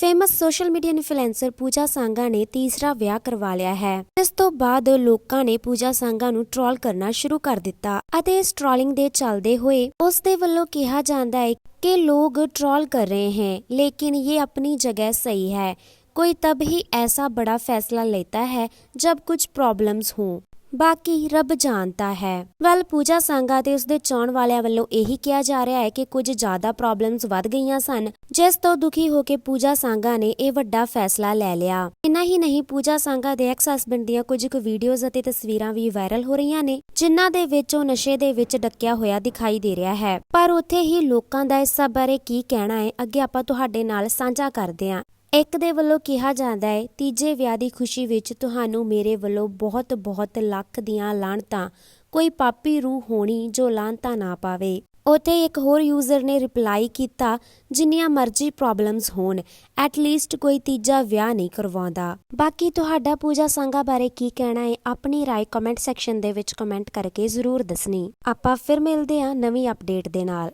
Famous social media influencer Pooja Sangha ਨੇ ਤੀਸਰਾ ਵਿਆਹ ਕਰਵਾ ਲਿਆ ਹੈ। ਇਸ ਤੋਂ ਬਾਅਦ ਲੋਕਾਂ ਨੇ ਪੂਜਾ ਸੰਘਾ ਨੂੰ ਟ੍ਰੋਲ ਕਰਨਾ ਸ਼ੁਰੂ ਕਰ ਦਿੱਤਾ ਅਤੇ ਇਸ ਟ੍ਰੋਲਿੰਗ ਦੇ ਚੱਲਦੇ ਹੋਏ ਉਸ ਦੇ ਵੱਲੋਂ ਕਿਹਾ ਜਾਂਦਾ ਹੈ ਕਿ ਲੋਕ ट्रोल ਕਰ ਰਹੇ हैं ਲੇਕਿਨ ये ਆਪਣੀ ਜਗ੍ਹਾ ਸਹੀ ਹੈ। ਕੋਈ ਤਬ ਹੀ ਐਸਾ ਬੜਾ ਫੈਸਲਾ लेता ਹੈ जब कुछ प्रॉब्लम्स हों ਬਾਕੀ ਰੱਬ ਜਾਣਦਾ ਹੈ। ਵੈਲ ਪੂਜਾ ਸੰਘਾ ਤੇ ਉਸਦੇ ਚਾਹਣ ਵਾਲਿਆਂ ਵੱਲੋਂ ਇਹੀ ਕਿਹਾ ਜਾ ਰਿਹਾ ਹੈ ਕਿ ਕੁਝ ਜ਼ਿਆਦਾ ਪ੍ਰੋਬਲਮਸ ਵੱਧ ਗਈਆਂ ਸਨ, ਜਿਸ ਤੋਂ ਦੁਖੀ ਹੋ ਕੇ ਪੂਜਾ ਸੰਘਾ ਨੇ ਇਹ ਵੱਡਾ ਫੈਸਲਾ ਲੈ ਲਿਆ। ਇਨਾ ਹੀ ਨਹੀਂ, ਪੂਜਾ ਸੰਘਾ ਦੇ ਐਕਸ ਹਸਬੰਡ ਦੀਆਂ ਕੁਝ ਕੁ ਵੀਡੀਓਜ਼ ਅਤੇ ਤਸਵੀਰਾਂ ਵੀ ਵਾਇਰਲ ਹੋ ਰਹੀਆਂ ਨੇ, ਜਿਨ੍ਹਾਂ ਦੇ ਵਿੱਚ ਉਹ ਨਸ਼ੇ ਦੇ ਵਿੱਚ ਡੱਕਿਆ ਹੋਇਆ ਦਿਖਾਈ ਦੇ ਰਿਹਾ ਹੈ। ਪਰ ਉੱਥੇ ਹੀ ਲੋਕਾਂ ਦਾ ਇਸ ਸਭ ਬਾਰੇ ਕੀ ਕਹਿਣਾ ਹੈ, ਅੱਗੇ ਆਪਾਂ ਤੁਹਾਡੇ ਨਾਲ ਸਾਂਝਾ ਕਰਦੇ ਹਾਂ। ਇੱਕ ਦੇ ਵੱਲੋਂ ਕਿਹਾ ਜਾਂਦਾ ਹੈ, ਤੀਜੇ ਵਿਆਹ ਦੀ ਖੁਸ਼ੀ ਵਿੱਚ ਤੁਹਾਨੂੰ ਮੇਰੇ ਵੱਲੋਂ ਬਹੁਤ ਬਹੁਤ ਲੱਖ ਦੀਆਂ ਲਾਹਣਤਾਂ ਕੋਈ ਪਾਪੀ ਰੂਹ ਹੋਣੀ ਜੋ ਲਾਹਣਤਾਂ ਨਾ ਪਾਵੇ। ਉਥੇ ਇੱਕ ਹੋਰ ਯੂਜ਼ਰ ਨੇ ਰਿਪਲਾਈ ਕੀਤਾ, ਜਿੰਨੀਆਂ ਮਰਜ਼ੀ ਪ੍ਰੋਬਲਮਸ ਹੋਣ ਐਟ ਲੀਸਟ ਕੋਈ ਤੀਜਾ ਵਿਆਹ ਨਹੀਂ ਕਰਵਾਉਂਦਾ। ਬਾਕੀ ਤੁਹਾਡਾ ਪੂਜਾ ਸੰਘਾ ਬਾਰੇ ਕੀ ਕਹਿਣਾ ਹੈ, ਆਪਣੀ ਰਾਏ ਕਮੈਂਟ ਸੈਕਸ਼ਨ ਦੇ ਵਿੱਚ ਕਮੈਂਟ ਕਰਕੇ ਜ਼ਰੂਰ ਦੱਸਣੀ। ਆਪਾਂ ਫਿਰ ਮਿਲਦੇ ਹਾਂ ਨਵੀਂ ਅਪਡੇਟ ਦੇ ਨਾਲ।